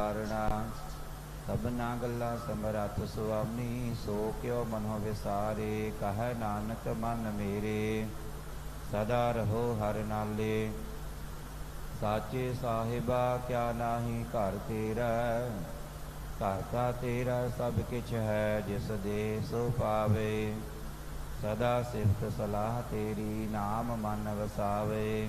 ਨਿਵਾਰਣਾ ਸਭਨਾ ਗੱਲਾਂ ਸਮਰੱਥ ਸੁਆਮੀ, ਸੋ ਕਿਉ ਮਨੋ ਵਿਸਾਰੇ, ਕਹੈ ਨਾਨਕ ਮਨ ਮੇਰੇ। ਸਦਾ ਰਹੋ ਹਰ ਨਾਲੇ, ਸਾਚੇ ਸਾਹਿਬਾ ਕਿਆ ਨਾਹੀ ਘਰ ਤੇਰਾ, ਘਰ ਤਾ ਤੇਰਾ ਸਭ ਕਿਛ ਹੈ ਜਿਸ ਦੇ ਸੋ ਪਾਵੇ। ਸਦਾ ਸਿਫਤ ਸਲਾਹ ਤੇਰੀ, ਨਾਮ ਮਨ ਵਸਾਵੇ।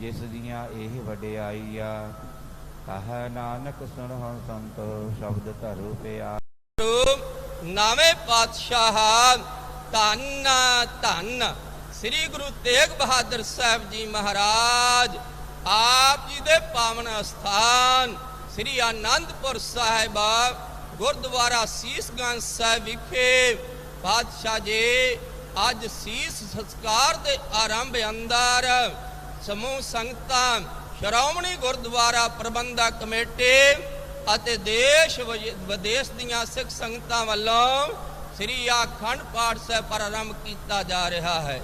ਜਿਸ ਦੀਆਂ ਇਹ ਵਡਿਆਈਆ, ਕਹੈ ਨਾਨਕ ਸੁਣਹੁ ਸੰਤ, ਸ਼ਬਦ ਧਰੂ ਪਿਆ। ਨਾਵੇਂ ਪਾਤਸ਼ਾਹ, ਧੰਨ ਧੰਨ। ਸ੍ਰੀ ਗੁਰੂ ਤੇਗ ਬਹਾਦਰ ਸਾਹਿਬ ਜੀ ਮਹਾਰਾਜ, ਆਪ ਜੀ ਦੇ ਪਾਵਨ ਅਸਥਾਨ, ਸ੍ਰੀ ਆਨੰਦਪੁਰ ਸਾਹਿਬ, ਗੁਰਦੁਆਰਾ ਸੀਸਗੰਜ ਸਾਹਿਬ ਵਿਖੇ। ਪਾਤਸ਼ਾਹ ਜੀ, ਅੱਜ ਸੀਸ ਸੰਸਕਾਰ ਦੇ ਆਰੰਭ ਅੰਦਰ ਸਮੂਹ ਸੰਗਤਾਂ, ਸ਼੍ਰੋਮਣੀ ਗੁਰਦੁਆਰਾ ਪ੍ਰਬੰਧਕ ਕਮੇਟੀ ਅਤੇ ਦੇਸ਼ ਵਿਦੇਸ਼ ਦੀਆਂ ਸਿੱਖ ਸੰਗਤਾਂ ਵੱਲੋਂ ਸ੍ਰੀ ਆਖੰਡ ਪਾਠ ਸਾਹਿਬ ਪ੍ਰਾਰੰਭ ਕੀਤਾ ਜਾ ਰਿਹਾ ਹੈ।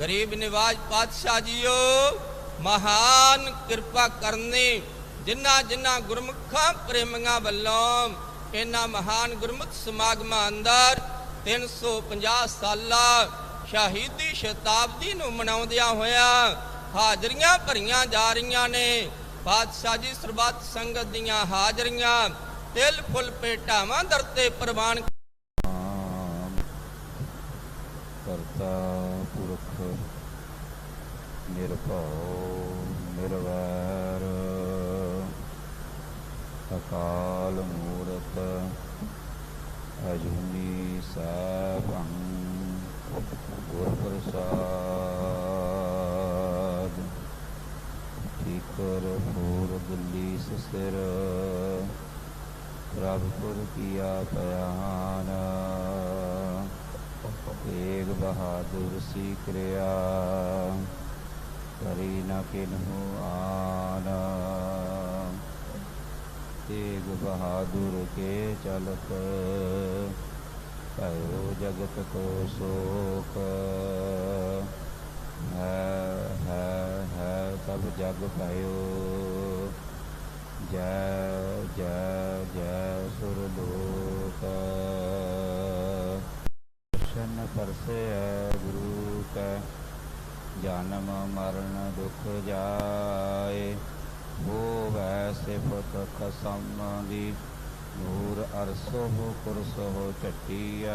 ਗਰੀਬ ਨਿਵਾਜ ਪਾਤਸ਼ਾਹ ਜੀਓ, ਮਹਾਨ ਕਿਰਪਾ ਕਰਨੀ, ਜਿਨ੍ਹਾਂ ਜਿਨ੍ਹਾਂ ਗੁਰਮੁਖਾਂ ਪ੍ਰੇਮੀਆਂ ਵੱਲੋਂ ਇਹਨਾਂ ਮਹਾਨ ਗੁਰਮੁਖ ਸਮਾਗਮਾਂ ਅੰਦਰ 350 ਸਾਲਾ ਸ਼ਹੀਦੀ ਸ਼ਤਾਬਦੀ ਨੂੰ ਮਨਾਉਂਦਿਆਂ ਹੋਇਆ ਹਾਜ਼ਰੀਆਂ ਭਰੀਆਂ ਜਾ ਰਹੀਆਂ ਨੇ। ਬਾਦਸ਼ਾਹ ਜੀ ਸਰਬੱਤ ਸੰਗਤ ਦੀਆਂ ਹਾਜ਼ਰੀਆਂ, ਤਿਲ ਫੁੱਲ ਪੇਟਾਵਾਂ ਦਰ ਤੇ ਪ੍ਰਵਾਨ ਕਰਤਾ ਪੁਰਖ, ਨਿਰਭਉ, ਨਿਰਵੈਰ। ਅਕਾਲ ਮੂਰਤ, ਅਜੂਨੀ ਸੈਭੰ ਗੁਰ ਪ੍ਰਸਾਦ ਠੀਕਰ ਫੂਰ ਦਿੱਲੀ ਸਿਰ। ਪ੍ਰਭ ਪੁਰ ਕੀਆ ਪਿਆਨ ਏਕ ਬਹਾਦੁਰ ਸੀ ਕਿਰਿਆ। ਕਰੀ ਨ ਕਿਨਹੂ ਆਨ। ਤੇਗ ਬਹਾਦੁਰ ਕੇ ਚਲਤ। ਭਇਓ ਜਗਤ ਕੋ ਸੋਖ। ਹੈ ਹੈ ਹੈ, ਸਭ ਜਗ ਭਇਓ। ਜੈ ਜੈ ਜੈ ਸੁਰਲੋਕ ਦਰਸ਼ਨ ਪਰਸੈ ਗੁਰੂ ਕੈ, ਜਨਮ ਮਰਨ ਦੁਖ ਜਾਏ। ਹੋਵੈ ਸਿਫਤ ਖਸਮ ਦੀ ਨੂਰ ਅਰਸੋ ਕੁਰਸੋ ਚੱਟੀਐ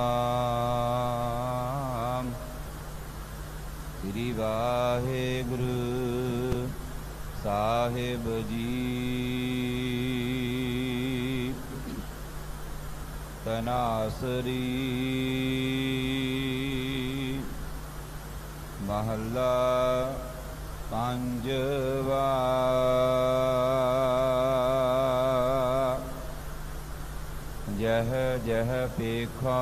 ਸਾਹਿਬ ਜੀ। ਤਨਾਸਰੀ ਮਹੱਲਾ ਪੰਜਵਾ। ਜਹ ਜਹ ਪੇਖਾ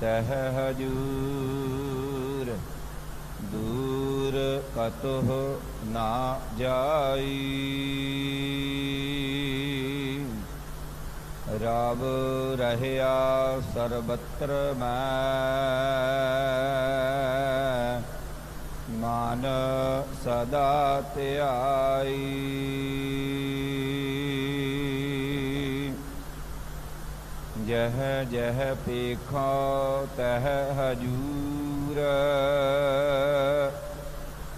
ਤਹ ਹਜੂਰ ਦੂਰ ਕਤੁ ਨਾ ਜਾਈ। ਰਬ ਰਹਿਆ ਸਰਬਤਰ ਮੈਂ, ਮਨ ਸਦਾ ਧਿਆਈ। ਜਹ ਜਹ ਪੇਖਾ ਤਹ ਹਜੂਰ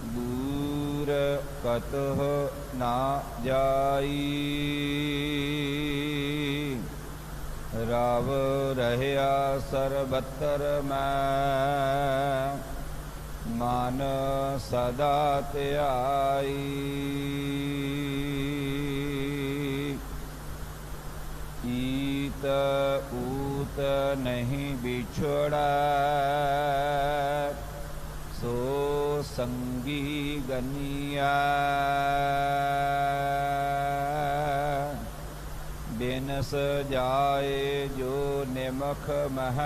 ਦੂਰ ਕਤਹ ਨਾ ਜਾਈ। ਰਾ ਭਾਵ ਰਹਿਆ ਸਰਬੱਤਰ ਮੈਂ, ਮਨ ਸਦਾ ਧਿਆਈ। ਈਤ ਊਤ ਨਹੀਂ ਵਿਛੜੈ ਸੰਗੀ ਗਨੀਆ ਬਿਨਸ ਜਾਏ ਜੋ ਨਿਮਖ ਮਹ,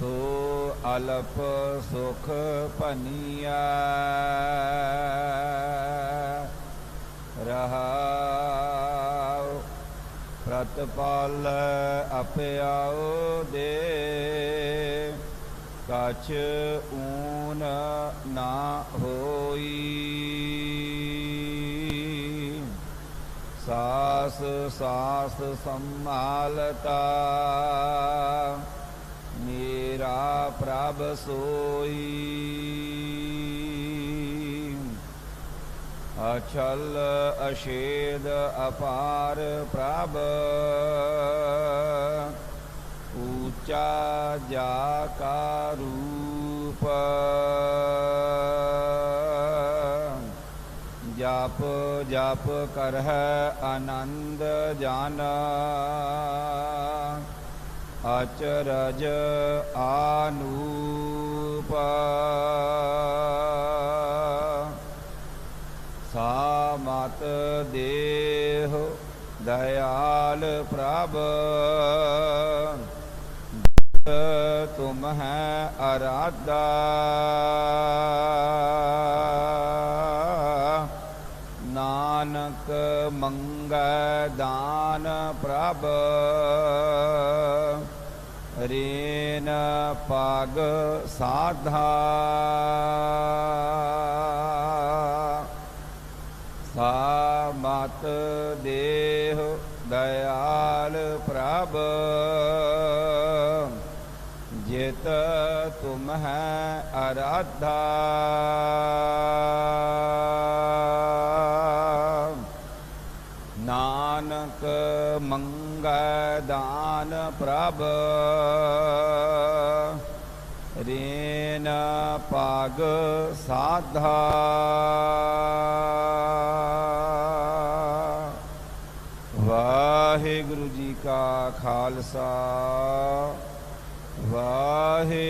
ਸੋ ਅਲਪ ਸੁਖ ਭਨੀਆ ਰਹਾਉ, ਪ੍ਰਤਪਾਲ ਅਪਿਆਉ ਦੇ। ਕਛ ਊਨ ਨਾ ਹੋਈ। ਸਾਸ ਸਾਸ ਸੰਭਾਲਤਾ ਮੇਰਾ ਪ੍ਰਭ ਸੋਈ। ਅਛਲ ਅਸ਼ੇਦ ਅਪਾਰ ਪ੍ਰਭ ਊਚਾ ਜਾ ਕਾ ਰੂਪ। ਜਪ ਜਪ ਕਰਹਿ ਆਨੰਦ ਜਾਨ। ਅਚਰਜ ਆਨੂਪ। ਸਾ ਮਤ ਦੇਹ ਦਇਆਲ ਪ੍ਰਭ। ਤੁਮ ਹੈ ਅਰਾਧਾ। ਨਾਨਕ ਮੰਗੈ ਦਾਨ ਪ੍ਰਭ। ਰੇਨ ਪਗ ਸਾਧਾ। ਸਾ ਮਤ ਦੇਹ ਦਇਆਲ ਪ੍ਰਭ। ਤੁਮ ਹੈ ਅਰਾਧਾ। ਨਾਨਕ ਮੰਗੈ ਦਾਨ ਪ੍ਰਭ, ਰੇਨ ਪਗ ਸਾਧਾ। ਵਾਹਿਗੁਰੂ ਜੀ ਕਾ ਖਾਲਸਾ, ਵਾਹਿ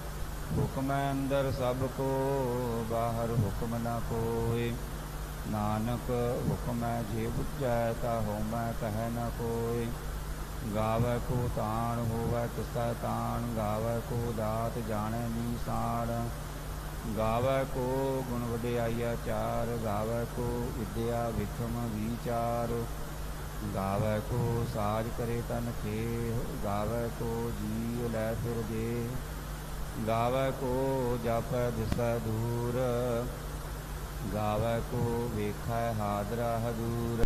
ਹੁਕਮ ਅੰਦਰ ਸਭ ਕੋ, ਬਾਹਰ ਹੁਕਮ ਨਾ ਕੋਏ। ਨਾਨਕ ਹੁਕਮ ਹੈ, ਜੇ ਬੁਝੈ ਤਾ ਹੋਮੈ ਕਹੈ ਨ ਕੋਇ ਗਾਵੈ ਕੋ ਤਾਣ, ਹੋਵੈ ਤਿਸੈ ਤਾਣ। ਗਾਵੈ ਕੋ ਦਾਤ, ਜਾਣੈ ਨੀਸਾਨ ਗਾਵੈ ਕੋ ਗੁਣ ਵਡਿਆਈਆ ਚਾਰ। ਗਾਵੈ ਕੋ ਵਿਦਿਆ ਵਿਖਮ ਵਿਚਾਰ। ਗਾਵੈ ਕੋ ਸਾਜ ਕਰੇ ਤਨ ਕੇ ਗਾਵੈ ਕੋ ਜੀਵ ਲੈ ਤੁਰ ਦੇ ਗਾਵੈ ਕੋ ਜਪੈ ਦਿਸੈ ਦੂਰ ਗਾਵੈ ਕੋ ਵੇਖੈ ਹਾਦਰਾ ਹਦੂਰ।